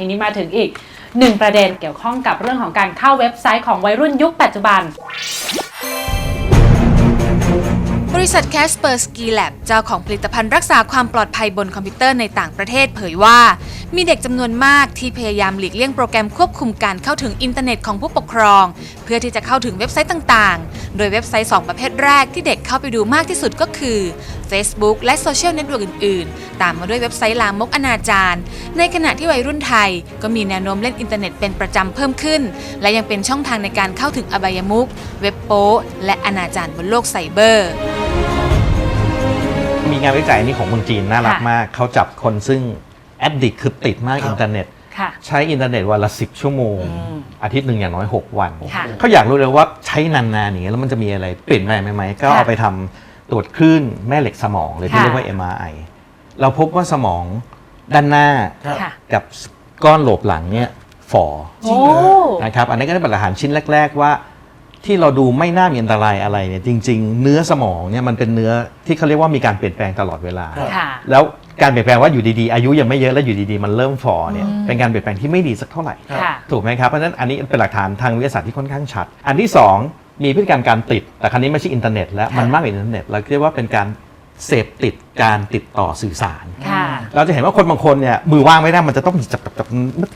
ทีนี้มาถึงอีกหนึ่งประเด็นเกี่ยวข้องกับเรื่องของการเข้าเว็บไซต์ของวัยรุ่นยุคปัจจุบัน ริษัท Casper Ski Lab เจ้าของผลิตภัณฑ์รักษาความปลอดภัยบนคอมพิวเตอร์ในต่างประเทศเผยว่า มีเด็กจำนวนมากที่พยายามหลีกเลี่ยงโปรแกรมควบคุมการเข้าถึงอินเทอร์เน็ตของผู้ปกครอง เพื่อที่จะเข้าถึงเว็บไซต์ต่างๆ โดยเว็บไซต์ 2 ประเภทแรกที่เด็กเข้าไปดูมากที่สุดก็คือ Facebook และโซเชียลเน็ตเวิร์กอื่นๆ ตามมาด้วยเว็บไซต์ลามกอนาจารในขณะที่วัยรุ่นไทย ก็มีแนวโน้มเล่นอินเทอร์เน็ตเป็นประจำเพิ่มขึ้น และยังเป็นช่องทางในการเข้าถึงอบายมุขเว็บโป๊และอนาจารบนโลกไซเบอร์ งานวิจัยนี้ของเมืองจีนน่ารักค่ะมาก เขาจับคนซึ่งแอดดิกคือติดมากครับอินเทอร์เน็ตค่ะใช้อินเทอร์เน็ตวันละ10ชั่วโมงอืมอาทิตย์หนึ่งอย่างน้อย 6 วันค่ะเขาอยากรู้เลยว่าใช้นานๆอย่างเงี้ยแล้วมันจะมีอะไรเปลี่ยนแปลงไหมไหมก็ค่ะเอาไปทำตรวจคลื่นแม่เหล็กสมองเลยที่ค่ะเรียกว่า MRI เราพบว่าสมองด้านหน้าครับค่ะกับก้อนโหลบหลังเนี่ยฝ่อโอ้นะครับอันนี้ก็เป็นหลักฐานชิ้นแรก ๆ ว่า ที่เราดูไม่น่ามีอันตรายอะไรเนี่ยจริง ๆ เนื้อสมองเนี่ยมันเป็นเนื้อที่เขาเรียกว่ามีการเปลี่ยนแปลงตลอดเวลาครับค่ะ แล้วการเปลี่ยนแปลงว่าอยู่ดีๆอายุยังไม่เยอะแล้วอยู่ดีๆมันเริ่มฝ่อเนี่ยเป็นการเปลี่ยนแปลงที่ไม่ดีสักเท่าไหร่ครับค่ะ ถูกไหมครับเพราะฉะนั้นอันนี้เป็นหลักฐานทางวิทยาศาสตร์ที่ค่อนข้างชัด อันที่2มีพฤติกรรมการติด แต่ครั้นี้ไม่ใช่อินเทอร์เน็ตแล้วมันมากกว่าอินเทอร์เน็ตเราเรียกว่าเป็นการ เสพติดการติดต่อสื่อสาร ค่ะ เราจะเห็นว่าคนบางคนเนี่ยมือว่างไม่ได้มันจะต้องจับจับ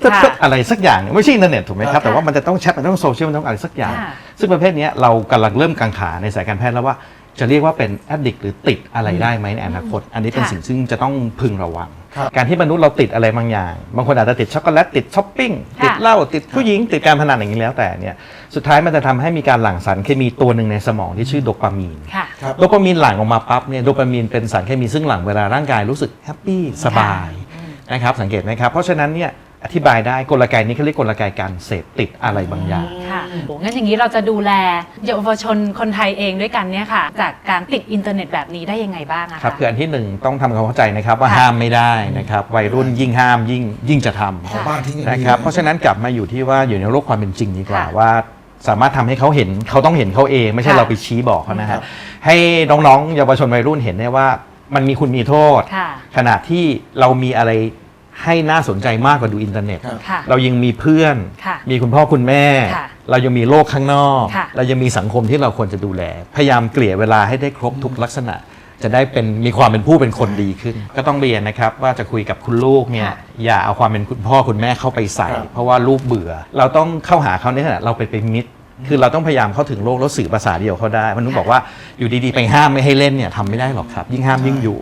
จับค่ะอะไรสักอย่างไม่ใช่อินเทอร์เน็ตถูกไหมครับค่ะแต่ว่ามันจะต้องแชทมันต้องโซเชียลมันต้องอะไรสักอย่าง ค่ะ ซึ่งประเภทเนี้ยเรากำลังเริ่มกังขาในสายการแพทย์แล้วว่าจะเรียกว่าเป็นแอดดิกหรือติดอะไรได้ไหมในอนาคต อันนี้เป็นค่ะ สิ่งซึ่งจะต้องพึงระวัง ครับการที่มนุษย์เราติดอะไรบางอย่าง บางคนอาจจะติดช็อกโกแลตติดช้อปปิ้งค่ะ ติดเหล้าติดผู้หญิงติดการพนันอย่างนี้แล้วแต่เนี่ยสุดท้ายมันจะทำให้มีการหลั่งสารเคมีตัวหนึ่งในสมองที่ชื่อโดปามีน ค่ะ ครับ โดปามีนหลั่งออกมาปั๊บเนี่ยโดปามีนเป็นสารเคมีซึ่งหลั่งเวลาร่างกายรู้สึกแฮปปี้สบายนะครับสังเกตไหมครับ เพราะฉะนั้นเนี่ย อธิบายได้กลไกนี้เขาเรียกกลไกการเสพติดอะไรบางอย่าง ค่ะโหงั้นอย่างนี้เราจะดูแลเยาวชนคนไทยเองด้วยกันเนี่ยค่ะ จากการติดอินเทอร์เน็ตแบบนี้ได้ยังไงบ้างอะครับคะคืออันที่หนึ่งต้องทำความเข้าใจนะครับว่าค่ะห้ามไม่ได้นะครับวัยรุ่นยิ่งห้ามยิ่งยิ่งจะทำเอาบ้านทิ้งอย่างนะครับลยเพราะฉะนั้นกลับมาอยู่ที่ว่าอยู่ในโลกความเป็นจริงดีกว่าค่ะว่า สามารถทำให้เขาเห็นเขาต้องเห็นเขาเอง ไม่ใช่ค่ะเราไปชี้บอกเขานะครัฮะบให้น้องๆเยาวชนวัยรุ่นเห็นได้ว่ามันมีคุณมีโทษ ค่ะ ขณะที่เรามีอะไร ให้น่าสนใจมากกว่าดูอินเทอร์เน็ตครับค่ะ เรายังมีเพื่อน ค่ะมีคุณพ่อคุณแม่ ค่ะเรายังมีโลกข้างนอก ค่ะ เรายังมีสังคมที่เราควรจะดูแล พยายามเกลี่ยเวลาให้ได้ครบทุกลักษณะ จะได้เป็นมีความเป็นผู้เป็นคนดีขึ้น ก็ต้องเรียนนะครับว่าจะคุยกับคุณลูกเนี่ยค่ะอย่าเอาความเป็นคุณพ่อคุณแม่เข้าไปใส่ ครับ เพราะว่าลูกเบื่อ เราต้องเข้าหาเขาในขณะเราไปเป็นมิตร คือเราต้องพยายามเข้าถึงโลกแล้วสื่อภาษาเดียวเขาได้มันต้องบอกว่าอยู่ดีๆไปห้ามไม่ให้เล่นเนี่ยทำไม่ได้หรอกครับ ยิ่งห้ามยิ่งอยู่